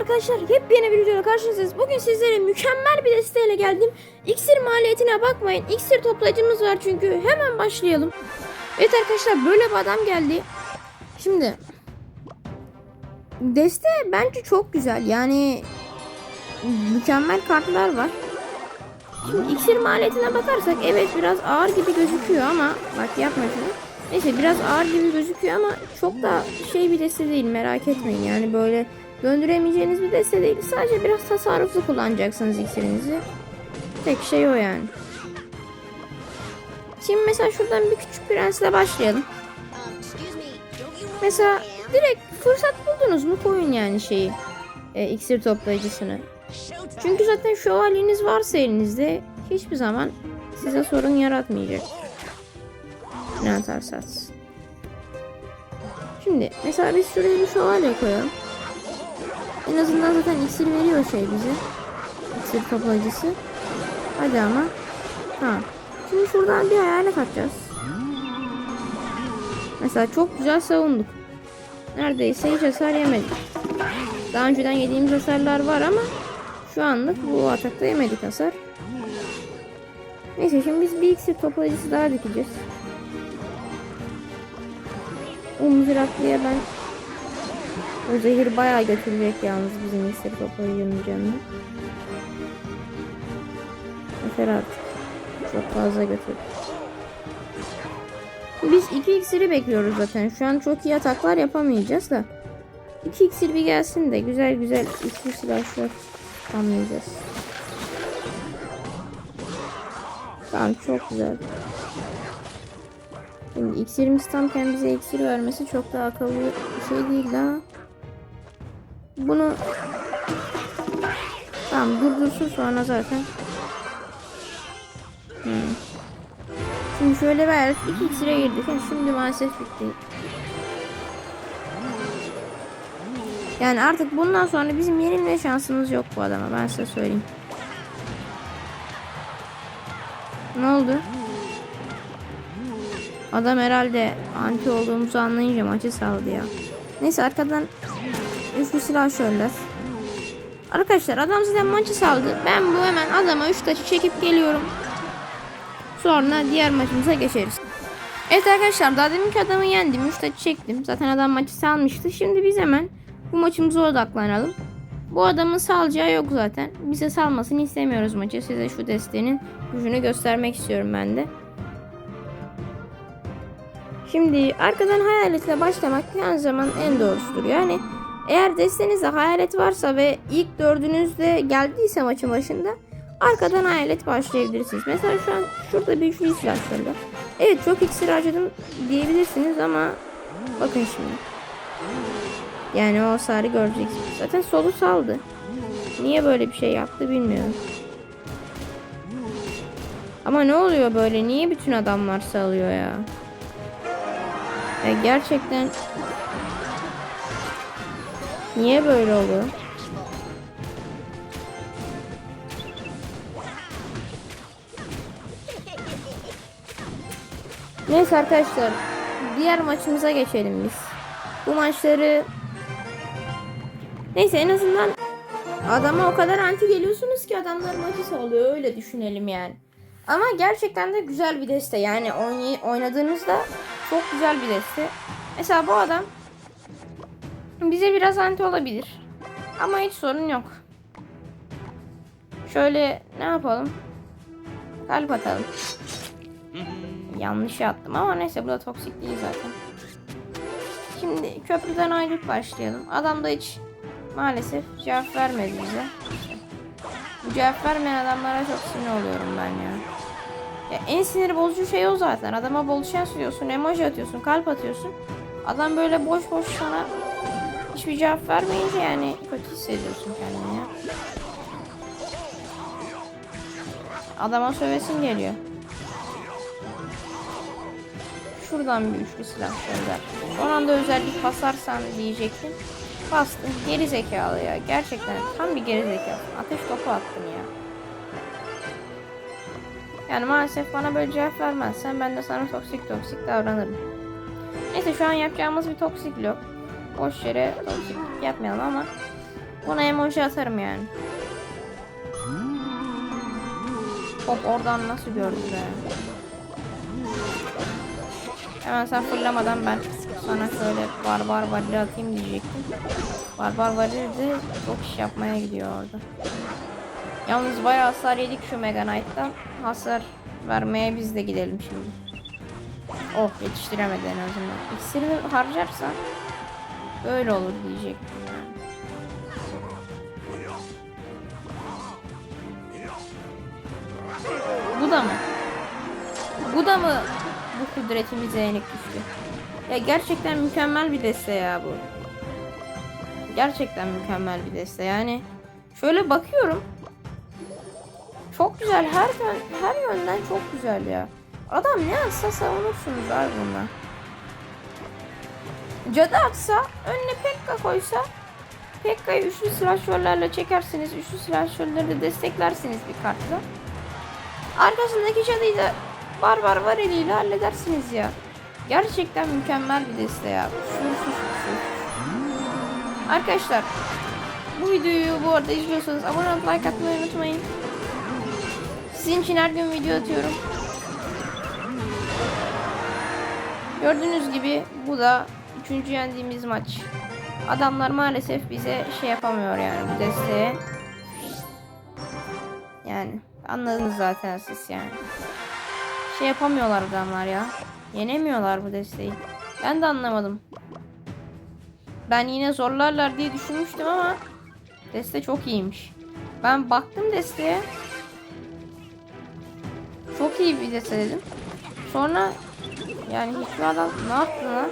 arkadaşlar. Yepyeni bir videoyla karşınızdayız. Bugün sizlere mükemmel bir desteğiyle geldim. İksir maliyetine bakmayın. İksir toplayıcımız var çünkü. Hemen başlayalım. Evet arkadaşlar böyle bir adam geldi. Şimdi deste bence çok güzel. Yani mükemmel kartlar var. Şimdi iksir maliyetine bakarsak evet biraz ağır gibi gözüküyor ama bak yapma şunu. Neyse biraz ağır gibi gözüküyor ama çok da şey bir deste değil merak etmeyin. Yani böyle döndüremeyeceğiniz bir deste değil. Sadece biraz tasarruflu kullanacaksınız iksirinizi. Tek şey o yani. Şimdi mesela şuradan bir küçük prensle başlayalım. Mesela direkt fırsat buldunuz mu koyun yani şeyi. E, iksir toplayıcısını. Çünkü zaten şövalyeniz varsa elinizde hiçbir zaman size sorun yaratmayacak. Ne atarsanız. Şimdi mesela biz şuraya bir şövalye koyalım. En azından zaten iksir veriyor şey bize. İksir toplayıcısı. Hadi ama. Ha. Şimdi şuradan bir hayalet atacağız. Mesela çok güzel savunduk. Neredeyse hiç hasar yemedik. Daha önceden yediğimiz hasarlar var ama şu anlık bu atakta yemedik hasar. Neyse şimdi biz bir iksir toplayıcısı daha dikeceğiz. O mızraklıya ben o zehir bayağı götürecek yalnız bizim iksir toplayıcının canını. Yeter artık. Çok fazla götür. Biz iki iksiri bekliyoruz zaten. Şu an çok iyi ataklar yapamayacağız da. İki iksir bir gelsin de güzel güzel üçlü silahlar tamamlayacağız. Tamam çok güzel. Şimdi iksirimiz tamken bize iksir vermesi çok da akıllı bir şey değil daha. Bunu Tamam durdursun sonra zaten. Hmm. Şimdi şöyle verdik. iki iksire girdik. Yani şimdi maalesef bitti. Yani artık bundan sonra bizim yenilme şansımız yok bu adama. Ben size söyleyeyim. Ne oldu? Adam herhalde anti olduğumuzu anlayınca maçı saldı ya. Neyse arkadan üçlü silah şöyle. Arkadaşlar adam zaten maçı saldı. Ben bu hemen adama 3 taşı çekip geliyorum. Sonra diğer maçımıza geçeriz. Evet arkadaşlar daha deminki adamı yendim. 3 taşı çektim. Zaten adam maçı salmıştı. Şimdi biz hemen bu maçımıza odaklanalım. Bu adamın salacağı yok zaten. Bize salmasını istemiyoruz maçı. Size şu desteğinin gücünü göstermek istiyorum ben de. Şimdi arkadan hayaletle başlamak her zaman en doğrusudur. Yani eğer destenizde hayalet varsa ve ilk dördünüzde geldiyse maçın başında arkadan hayalet başlayabilirsiniz. Mesela şu an şurada bir üçlü şöyle. Evet çok iksir harcadım diyebilirsiniz ama bakın şimdi. Yani o hasarı göreceksiniz. Zaten solu saldı. Niye böyle bir şey yaptı bilmiyorum. Ama ne oluyor böyle? Niye bütün adamlar salıyor ya? Ya gerçekten Niye böyle oluyor? Neyse arkadaşlar diğer maçımıza geçelim biz. Bu maçları Neyse en azından adama o kadar anti geliyorsunuz ki adamlar maçı sağlıyor öyle düşünelim yani. Ama gerçekten de güzel bir deste yani oynadığınızda çok güzel bir deste. Mesela bu adam bize biraz anti olabilir. Ama hiç sorun yok. Şöyle ne yapalım? Kalp atalım. Yanlış attım ama neyse bu da toksik değil zaten. Şimdi köprüden ayrılıp başlayalım. Adam da hiç maalesef cevap vermedi bize. Bu cevap vermeyen adamlara çok sinir oluyorum ben ya. Ya en sinir bozucu şey o zaten. Adama bol şans diyorsun, emoji atıyorsun, kalp atıyorsun. Adam böyle boş boş sana hiçbir cevap vermeyince yani kötü hissediyorsun kendini ya. Adama sövesin geliyor. Şuradan bir üçlü silah gönder. Son anda özellik basarsan diyecektim. Bastın. Geri zekalı ya. Gerçekten tam bir geri zekalı. Ateş topu attın ya. Yani maalesef bana böyle cevap vermezsen ben de sana toksik toksik davranırım. Neyse şu an yapacağımız bir toksik yok. Boş yere toksiklik yapmayalım ama Buna emoji atarım yani. Hop oradan nasıl gördü be? Hemen sen fırlamadan ben sana şöyle barbar varili atayım diyecektim. Barbar varili de çok iş yapmaya gidiyor orada. Yalnız bayağı hasar yedik şu Mega Knight'tan. Hasar vermeye biz de gidelim şimdi. Oh yetiştiremedi en azından. İksirini harcarsan böyle olur diyecektim. yani. Bu da mı? Bu da mı bu kudretimize yenik düştü? Ya gerçekten mükemmel bir deste ya bu. Gerçekten mükemmel bir deste. Yani şöyle bakıyorum. Güzel. Her yön, her yönden çok güzel ya. Adam ne atsa savunursunuz abi bundan. Cadı atsa önüne Pekka koysa Pekka'yı üçlü silahşörlerle çekersiniz. Üçlü silahşörleri de desteklersiniz bir kartla. Arkasındaki cadıyı da barbar var eliyle halledersiniz ya. Gerçekten mükemmel bir deste ya. Şuursuz. Arkadaşlar bu videoyu bu arada izliyorsanız abone olup like atmayı unutmayın. Sizin için her gün video atıyorum. Gördüğünüz gibi bu da üçüncü yendiğimiz maç. Adamlar maalesef bize şey yapamıyor yani bu desteğe. Yani anladınız zaten siz yani. Şey yapamıyorlar adamlar ya. Yenemiyorlar bu desteği. Ben de anlamadım. Ben yine zorlarlar diye düşünmüştüm ama deste çok iyiymiş. Ben baktım desteye. Çok iyi bir deste dedim. Sonra yani hiçbir adam ne yaptı lan?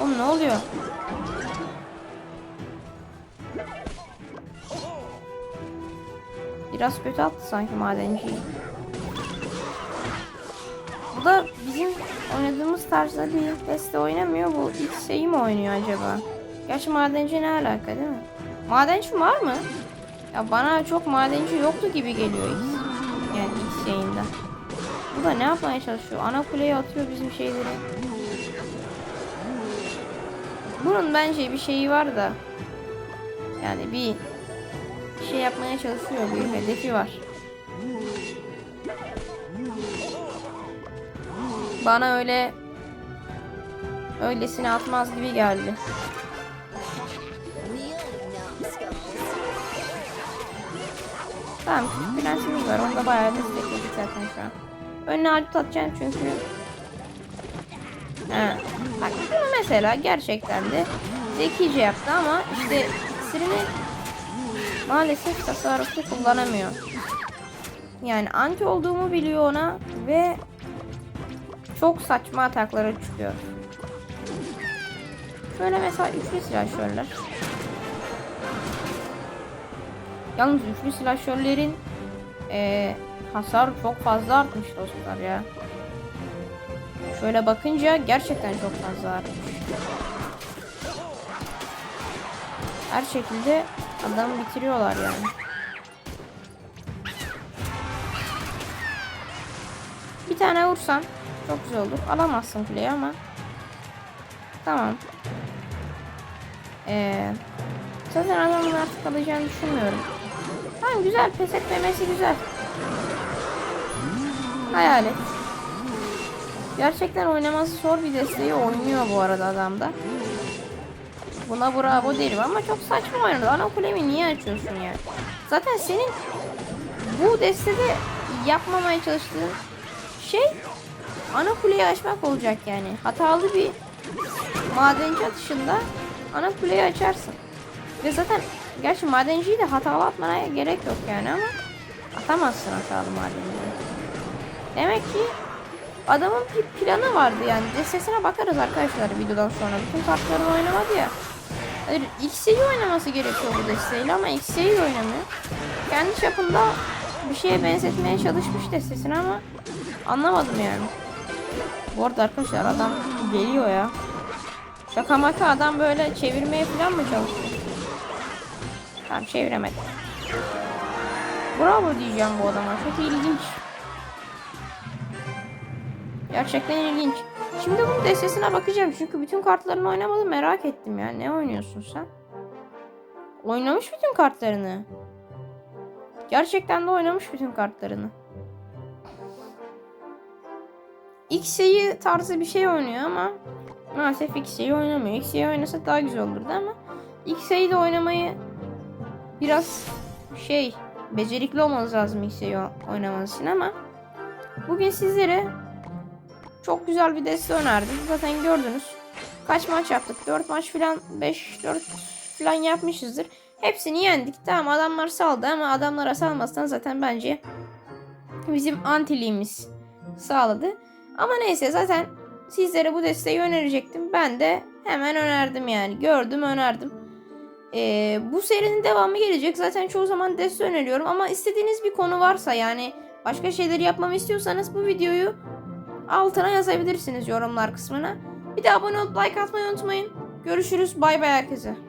Oğlum ne oluyor? Biraz kötü attı sanki madenciyi. Bu da bizim oynadığımız tarzda bir deste oynamıyor. Bu ilk şeyi mi oynuyor acaba? Gerçi madenci ne alaka değil mi? Madenci var mı? Ya bana çok madenci yoktu gibi geliyor yani. Bu da ne yapmaya çalışıyor? Ana kuleye atıyor bizim şeyleri. Bunun bence bir şeyi var da. Yani bir şey yapmaya çalışıyor. Bir hedefi var. Bana öyle öylesine atmaz gibi geldi. Tamam prensimiz var. Onu da bayağı destekledik zaten şu an. Önüne alıp atacağım çünkü. He. Bak bunu mesela gerçekten de zekice yaptı ama işte iksirini maalesef tasarruflu kullanamıyor. Yani anti olduğumu biliyor ona ve çok saçma ataklara çıkıyor. Şöyle mesela üçlü silahşörler. Yalnız üçlü silahşörlerin eee hasar çok fazla artmış dostlar ya. Şöyle bakınca gerçekten çok fazla artmış. Her şekilde adamı bitiriyorlar yani. Bir tane vursan çok güzel olur. Alamazsın kuleyi ama. Tamam. Ee, zaten adamın artık alacağını düşünmüyorum. Tamam güzel pes etmemesi güzel. Hayal et. Gerçekten oynaması zor bir desteği oynuyor bu arada adamda. Buna bravo derim ama çok saçma oynadı. Ana kulemi niye açıyorsun yani? Zaten senin bu destede yapmamaya çalıştığın şey ana kuleyi açmak olacak yani. Hatalı bir madenci atışında ana kuleyi açarsın. Ve zaten gerçi madenciyi de hatalı atmana gerek yok yani ama atamazsın hatalı madenciyi. Demek ki adamın bir planı vardı yani. Destesine bakarız arkadaşlar videodan sonra. Bütün kartlarını oynamadı ya. Hayır X'yi oynaması gerekiyor bu desteğiyle ama X'yi oynamıyor. Kendi çapında bir şeye benzetmeye çalışmış destesini ama anlamadım yani. Bu arada arkadaşlar adam geliyor ya. Şaka maka adam böyle çevirmeye falan mı çalışıyor? Tamam çeviremedi. Bravo diyeceğim bu adama. Çok ilginç. Gerçekten ilginç. Şimdi bunun destesine bakacağım çünkü bütün kartlarını oynamadım merak ettim ya. Ne oynuyorsun sen? Oynamış bütün kartlarını. Gerçekten de oynamış bütün kartlarını. X'yi tarzı bir şey oynuyor ama maalesef X'yi oynamıyor. X'yi oynasa daha güzel olurdu ama X'yi de oynamayı biraz şey becerikli olmanız lazım X'yi oynamanız için ama bugün sizlere çok güzel bir deste önerdim. Zaten gördünüz. Kaç maç yaptık? 4 maç falan 5 4 falan yapmışızdır. Hepsini yendik. Tamam adamlar saldı ama adamlara salmasından zaten bence bizim antiliğimiz sağladı. Ama neyse zaten sizlere bu desteği önerecektim. Ben de hemen önerdim yani. Gördüm önerdim. Ee, bu serinin devamı gelecek. Zaten çoğu zaman deste öneriyorum ama istediğiniz bir konu varsa yani başka şeyleri yapmamı istiyorsanız bu videoyu altına yazabilirsiniz yorumlar kısmına. Bir de abone olup like atmayı unutmayın. Görüşürüz. Bay bay herkese.